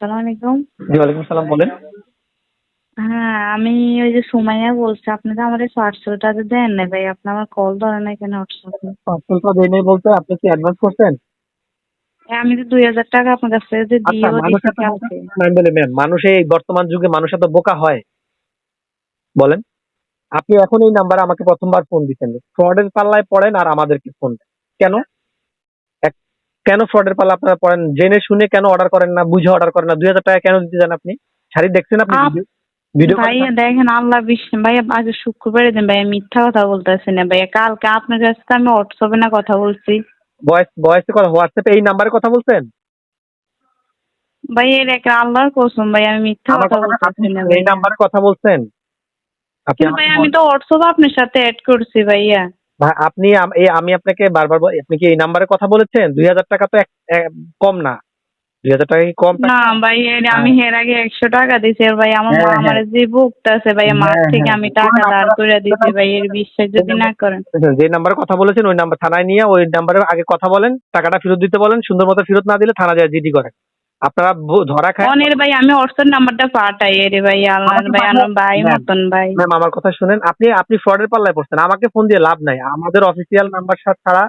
সালাম আলাইকুম। জি ওয়ালাইকুম সালাম বলেন। হ্যাঁ আমি ওই যে সুমাইয়া বলছি আপনি তো আমার পার্সেলটা তো দেন না ভাই আপনি আমার কল ধরেন না কেন হোয়াটসঅ্যাপে? পার্সেলটা দেয় নাই বলতে আপনি কি অ্যাডভান্স করছেন? আমি তো দুই হাজার টাকা আপনার কাছ থেকে যে আচ্ছা দিয়েও মানুষ বর্তমান যুগে মানুষ এত বোকা হয়। বলেন। আপনি এখন এই নাম্বারে আমাকে প্রথমবার ফোন দিচ্ছেন। ফ্রডের পাল্লায় পড়েন আর আমাদেরকে ফোন দেন। কেন? কেন ফ্রডের পালা আপনারা পড়েন? জেনে শুনে কেন অর্ডার করেন না? বুঝে অর্ডার করেন না? দুই হাজার টাকা কেন দিতে যান আপনি? শাড়ি দেখছেন আপনি আপ- ভিডিও- ভাইয়া দেখেন আল্লাহ বিশ্বাস ভাইয়া আজ শুক্রবারে দিন ভাইয়া মিথ্যা কথা বলতেছি না ভাইয়া। কালকে আপনার কাছে তো আমি হোয়াটসঅ্যাপে না কথা বলছি। ভয়েস ভয়েসে কথা হোয়াটসঅ্যাপে এই নাম্বারে কথা বলছেন? ভাইয়া এর একটা আল্লাহর কসম ভাই আমি মিথ্যা কথা বলতেছি না এই নাম্বারে কথা বলছেন? আপনি ভাই আমি তো হোয়াটসঅ্যাপ আপনার সাথে অ্যাড করছি ভাইয়া। ভাই, আপনি এই আমি আপনাকে বারবার আপনি কি এই নাম্বারে কথা বলেছেন? দুই হাজার টাকা তো কম না। দুই হাজার টাকা কি কম? না ভাই আমি এর আগে একশো টাকা দিছি আর ভাই আমার মা হ্যাঁ, আমার যে আছে ভাই মার হ্যাঁ, থেকে হ্যাঁ। আমি টাকা দাঁড় করে দিছি ভাই এর বিশ্বাস যদি না করেন। যে নাম্বারে কথা বলেছেন ওই নাম্বার থানায় নিয়ে ওই নাম্বারে আগে কথা বলেন টাকাটা ফেরত দিতে বলেন সুন্দর মতো ফেরত না দিলে থানা যায় জিডি করেন আপনারা ধরা খায় অনের ভাই আমি হোয়াটসঅ্যাপ নাম্বারটা পাঠাই। এরে ভাই আল্লাহ ভাই। আমার ভাই মতন ভাই। ম্যাম আমার কথা শুনেন। আপনি আপনি ফ্রডের পাল্লায় পড়ছেন। আমাকে ফোন দিয়ে লাভ নাই। আমাদের অফিসিয়াল নাম্বার ছাড়া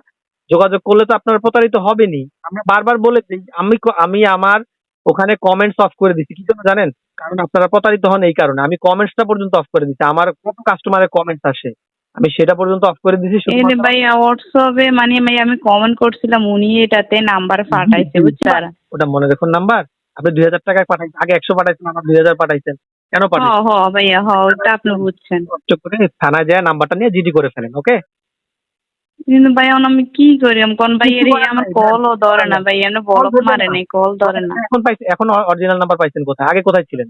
যোগাযোগ করলে তো আপনারা প্রতারিত হবেনই। আমরা বারবার বলে দিই আমি আমি আমার ওখানে কমেন্টস অফ করে দিচ্ছি। কি জন্য জানেন? কারণ আপনারা প্রতারিত হন এই কারণে। আমি কমেন্টসটা পর্যন্ত অফ করে দিচ্ছি। আমার কত কাস্টমারের কমেন্টস আসে। আমি সেটা পর্যন্ত অফ করে দিচ্ছি এরে ভাই হোয়াটসঅ্যাপে মানে ভাই আমি কমেন্ট করছিলাম উনি এটাতে নাম্বার পাঠাইছে বুঝছেন? ওটা মনে রাখুন নাম্বার আপনি দুই হাজার টাকা পাঠাইছেন আগে একশো পাঠাইছেন আবার দুই হাজার পাঠাইছেন। কেন হ পাঠাইছেন? হ ভাইয়া হ ওটা আপনি বুঝছেন। কষ্ট করে থানায় যায় নাম্বারটা নিয়ে জিডি করে ফেলেন ওকে কিন্তু ভাই আমি কি করি? আমি কোন ভাই এর আমার কলও ধরে না ভাই এমনি ধরবে মারে না। নাই কল ধরে না। এখন পাইছেন এখন অরিজিনাল নাম্বার পাইছেন কোথায়? আগে কোথায় ছিলেন?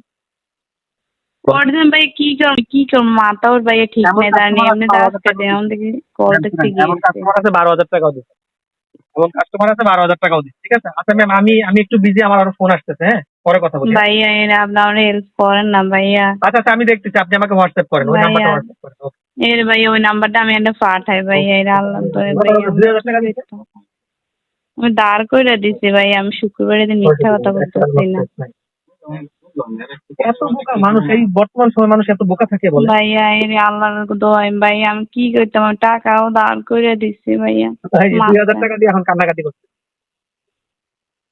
অর্জুন ভাই কি করব কি করব মাথা ওর ভাই ঠিক নেই জানি customer এমনি আছে, আজকে দেন দেখি কল দেখতে এমন গিয়েছে কাস্টমার আছে বারো হাজার টাকাও দিচ্ছে এমন কাস্টমার আছে বারো হাজার টাকাও দিচ্ছে ঠিক আছে আচ্ছা ম্যাম আমি আমি একটু বিজি আমার আরও ফোন আসতেছে হ্যাঁ পরে কথা বলি ভাইয়া এর আপনার হেল্প করেন না ভাইয়া আচ্ছা আচ্ছা আমি দেখতেছি আপনি আমাকে হোয়াটসঅ্যাপ করেন ওই। নাম্বারটা হোয়াটসঅ্যাপ করেন okay. এর ভাই ওই নাম্বারটা আমি একটা পাঠাই ভাইয়া এর আল্লাহ দিচ্ছে? আমি দাঁড় করে দিছি ভাই আমি শুক্রবারে দিন মিথ্যা কথা বলতেছি না এত বোকা মানুষ এই বর্তমান সময় মানুষ এত বোকা থাকে বলে। ভাইয়া এর আল্লাহর দোয়াই ভাই আমি কি করতাম? আমি টাকাও দাঁড় করে দিছি ভাইয়া। দুই হাজার টাকা দিয়ে এখন কান্নাকাটি করছে।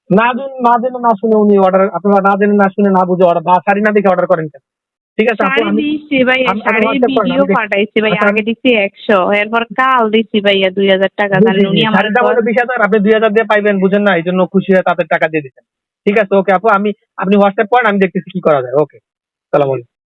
না জেনে না জেনে না শুনে উনি অর্ডার আপনারা না জেনে না শুনে না বুঝে অর্ডার বা শাড়ি না দেখে অর্ডার করেন কেন? ঠিক আছে শাড়ি দিছি ভাইয়া করেন, ভিডিও পাঠাইছি ভাইয়া আচ্ছা, আগে দিছি একশো এরপর কাল দিছি ভাইয়া দুই হাজার টাকা উনি আমার বিশ হাজার আপনি দুই হাজার দিয়ে পাইবেন বুঝেন না এই জন্য খুশি হয়ে তাদের টাকা দিয়ে দিচ্ছেন। ঠিক আছে, ওকে আপু, আমি, আপনি হোয়াটসঅ্যাপ করেন, আমি দেখতেছি কি করা যায়, ওকে, সালাম আলাইকুম।